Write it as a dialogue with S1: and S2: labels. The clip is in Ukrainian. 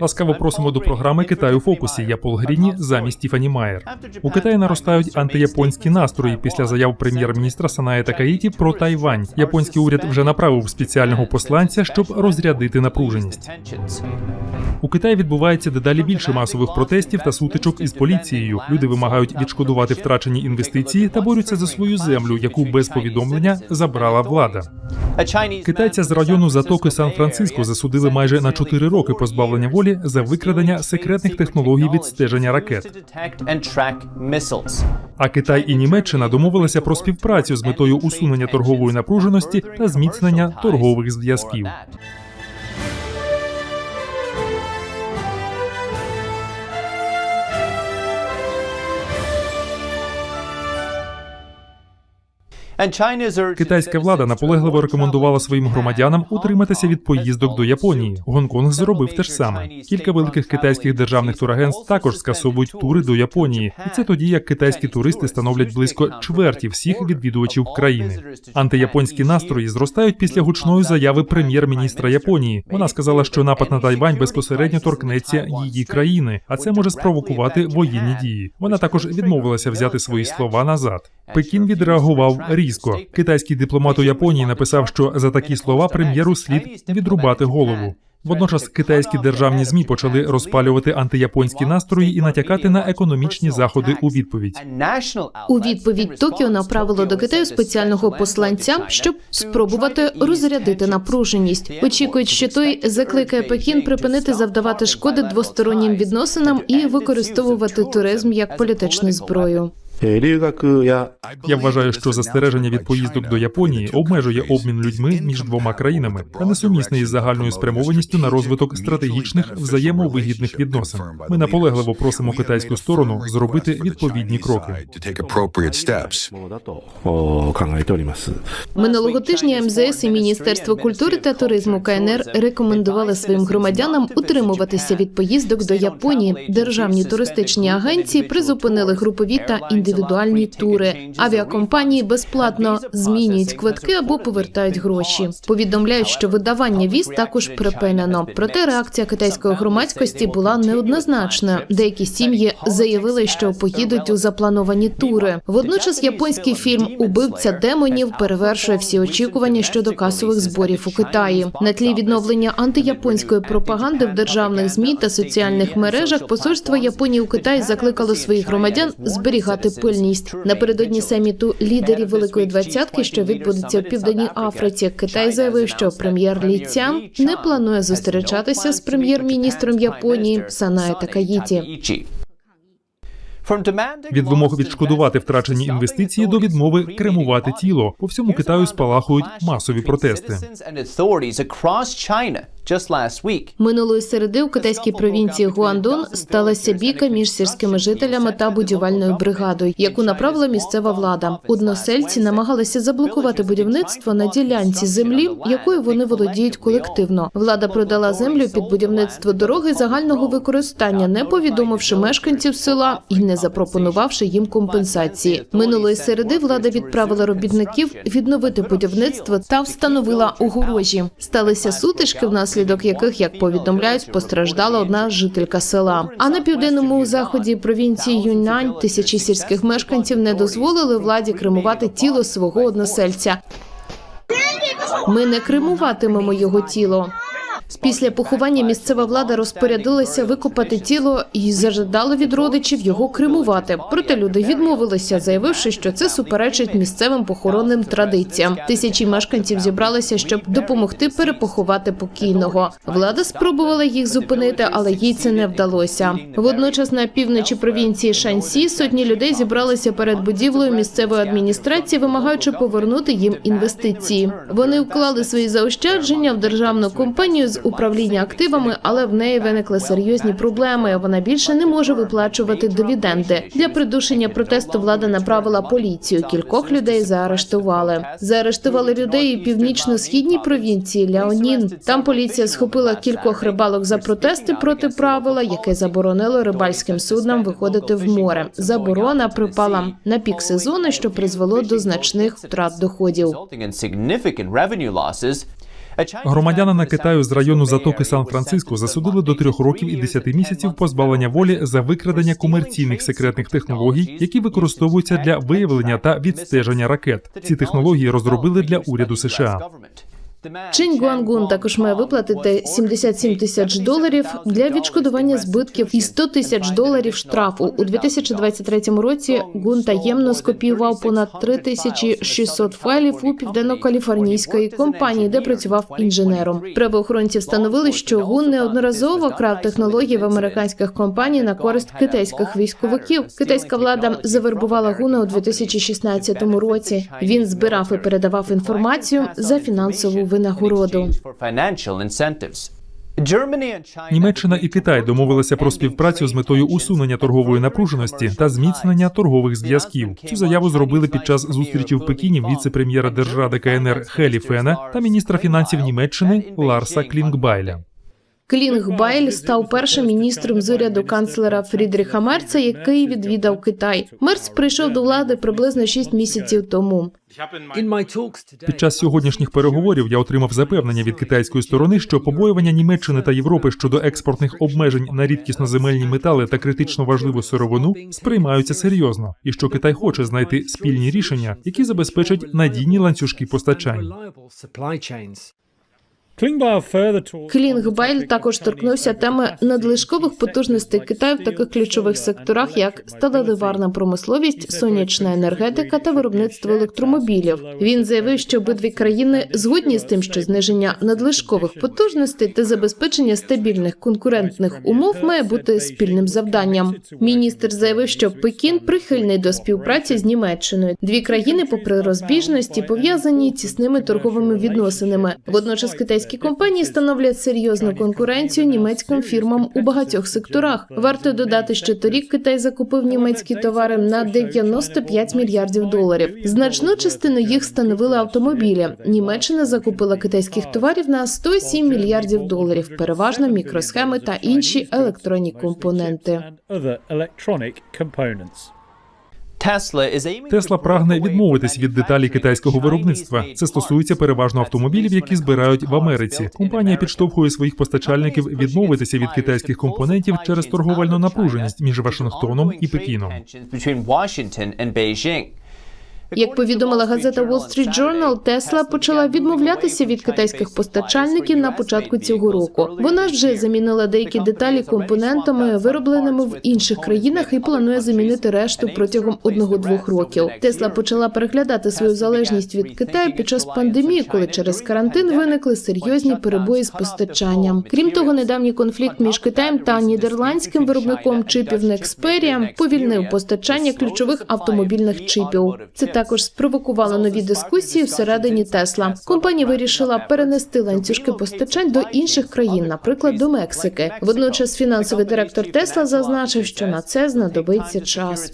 S1: Ласкаво просимо до програми Китай у фокусі. Я Пол Гріні замість Тіфані Майер. У Китаї наростають антияпонські настрої після заяв прем'єр-міністра Саная Такаїті про Тайвань. Японський уряд вже направив спеціального посланця, щоб розрядити напруженість. У Китаї відбувається дедалі більше масових протестів та сутичок із поліцією. Люди вимагають відшкодувати втрачені інвестиції та борються за свою землю, яку без повідомлення забрала влада. Китайця з району затоки Сан-Франциско засудили майже на 4 роки позбавлення волі за викрадення секретних технологій відстеження ракет. А Китай і Німеччина домовилися про співпрацю з метою усунення торгової напруженості та зміцнення торгових зв'язків. Китайська влада наполегливо рекомендувала своїм громадянам утриматися від поїздок до Японії. Гонконг зробив те ж саме. Кілька великих китайських державних турагентств також скасовують тури до Японії, і це тоді, як китайські туристи становлять близько чверті всіх відвідувачів країни. Антияпонські настрої зростають після гучної заяви прем'єр-міністра Японії. Вона сказала, що напад на Тайвань безпосередньо торкнеться її країни, а це може спровокувати воєнні дії. Вона також відмовилася взяти свої слова назад. Пекін відреагував різко. Китайський дипломат у Японії написав, що за такі слова прем'єру слід відрубати голову. Водночас китайські державні змі почали розпалювати антияпонські настрої і натякати на економічні заходи у відповідь.
S2: У відповідь Токіо направило до Китаю спеціального посланця, щоб спробувати розрядити напруженість. Очікують, що той закликає Пекін припинити завдавати шкоди двостороннім відносинам і використовувати туризм як політичну зброю.
S1: Я вважаю, що застереження від поїздок до Японії обмежує обмін людьми між двома країнами, а несумісне із загальною спрямованістю на розвиток стратегічних взаємовигідних відносин. Ми наполегливо просимо китайську сторону зробити відповідні кроки.
S2: Минулого тижня МЗС і Міністерство культури та туризму КНР рекомендували своїм громадянам утримуватися від поїздок до Японії. Державні туристичні агенції призупинили групові та індивідуальні тури. Авіакомпанії безплатно змінюють квитки або повертають гроші. Повідомляють, що видавання віз також припинено. Проте реакція китайської громадськості була неоднозначною. Деякі сім'ї заявили, що поїдуть у заплановані тури. Водночас японський фільм Убивця демонів перевершує всі очікування щодо касових зборів у Китаї. На тлі відновлення антияпонської пропаганди в державних змі та соціальних мережах посольство Японії у Китаї закликало своїх громадян зберігати пильність напередодні саміту лідерів Великої Двадцятки, що відбудеться в південній Африці. Китай заявив, що прем'єр Лі Цян не планує зустрічатися з прем'єр-міністром Японії Санає Такаїті.
S1: Від вимог відшкодувати втрачені інвестиції до відмови кремувати тіло. По всьому Китаю спалахують масові протести.
S2: Минулої середи у китайській провінції Гуандун сталася бійка між сільськими жителями та будівельною бригадою, яку направила місцева влада. Односельці намагалися заблокувати будівництво на ділянці землі, якою вони володіють колективно. Влада продала землю під будівництво дороги загального використання, не повідомивши мешканців села і не запропонувавши їм компенсації. Минулої середи влада відправила робітників відновити будівництво та встановила огорожі. Сталися сутички, внаслідок яких, як повідомляють, постраждала одна жителька села. А на південному заході провінції Юньнань тисячі сільських мешканців не дозволили владі кремувати тіло свого односельця. Ми не кремуватимемо його тіло. Після поховання місцева влада розпорядилася викопати тіло і зажадала від родичів його кремувати. Проте люди відмовилися, заявивши, що це суперечить місцевим похоронним традиціям. Тисячі мешканців зібралися, щоб допомогти перепоховати покійного. Влада спробувала їх зупинити, але їй це не вдалося. Водночас на півночі провінції Шаньсі сотні людей зібралися перед будівлею місцевої адміністрації, вимагаючи повернути їм інвестиції. Вони вклали свої заощадження в державну компанію з управління активами, але в неї виникли серйозні проблеми. Вона більше не може виплачувати дивіденди. Для придушення протесту влада направила поліцію. Кількох людей заарештували. Заарештували людей у північно-східній провінції Ляонін. Там поліція схопила кількох рибалок за протести проти правила, яке заборонило рибальським суднам виходити в море. Заборона припала на пік сезону, що призвело до значних втрат доходів.
S1: Громадянина Китаю з району затоки Сан-Франциско засудили до трьох років і 10 місяців позбавлення волі за викрадення комерційних секретних технологій, які використовуються для виявлення та відстеження ракет. Ці технології розробили для уряду США.
S2: Чинь Гуангун також має виплатити 77 тисяч доларів для відшкодування збитків і 100 тисяч доларів штрафу. У 2023 році Гун таємно скопіював понад 3600 файлів у південно-каліфорнійської компанії, де працював інженером. Правоохоронці встановили, що Гун неодноразово крав технології в американських компаній на користь китайських військовиків. Китайська влада завербувала Гуна у 2016 році. Він збирав і передавав інформацію за фінансову винагороду.
S1: Німеччина і Китай домовилися про співпрацю з метою усунення торгової напруженості та зміцнення торгових зв'язків. Цю заяву зробили під час зустрічі в Пекіні віце-прем'єра держради КНР Хелі Фена та міністра фінансів Німеччини Ларса Клінгбайля.
S2: Клінгбайль став першим міністром з уряду канцлера Фрідріха Мерца, який відвідав Китай. Мерц прийшов до влади приблизно 6 місяців тому.
S1: Під час сьогоднішніх переговорів я отримав запевнення від китайської сторони, що побоювання Німеччини та Європи щодо експортних обмежень на рідкісноземельні метали та критично важливу сировину сприймаються серйозно, і що Китай хоче знайти спільні рішення, які забезпечать надійні ланцюжки постачань.
S2: Клінгбайль також торкнувся теми надлишкових потужностей Китаю в таких ключових секторах, як сталеливарна промисловість, сонячна енергетика та виробництво електромобілів. Він заявив, що обидві країни згодні з тим, що зниження надлишкових потужностей та забезпечення стабільних конкурентних умов має бути спільним завданням. Міністр заявив, що Пекін прихильний до співпраці з Німеччиною. Дві країни, попри розбіжності, пов'язані тісними торговими відносинами. Водночас китайські компанії становлять серйозну конкуренцію німецьким фірмам у багатьох секторах. Варто додати, що торік Китай закупив німецькі товари на 95 мільярдів доларів. Значну частину їх становили автомобілі. Німеччина закупила китайських товарів на 107 мільярдів доларів, переважно мікросхеми та інші електронні компоненти.
S1: Тесла прагне відмовитись від деталі китайського виробництва. Це стосується переважно автомобілів, які збирають в Америці. Компанія підштовхує своїх постачальників відмовитися від китайських компонентів через торговельну напруженість між Вашингтоном і Пекіном.
S2: Як повідомила газета Wall Street Journal, Тесла почала відмовлятися від китайських постачальників на початку цього року. Вона вже замінила деякі деталі компонентами, виробленими в інших країнах, і планує замінити решту протягом одного-двох років. Тесла почала переглядати свою залежність від Китаю під час пандемії, коли через карантин виникли серйозні перебої з постачанням. Крім того, недавній конфлікт між Китаєм та нідерландським виробником чипів Nexperia повільнив постачання ключових автомобільних чипів. Це також спровокувало нові дискусії всередині Тесла. Компанія вирішила перенести ланцюжки постачань до інших країн, наприклад, до Мексики. Водночас фінансовий директор Тесла зазначив, що на це знадобиться час.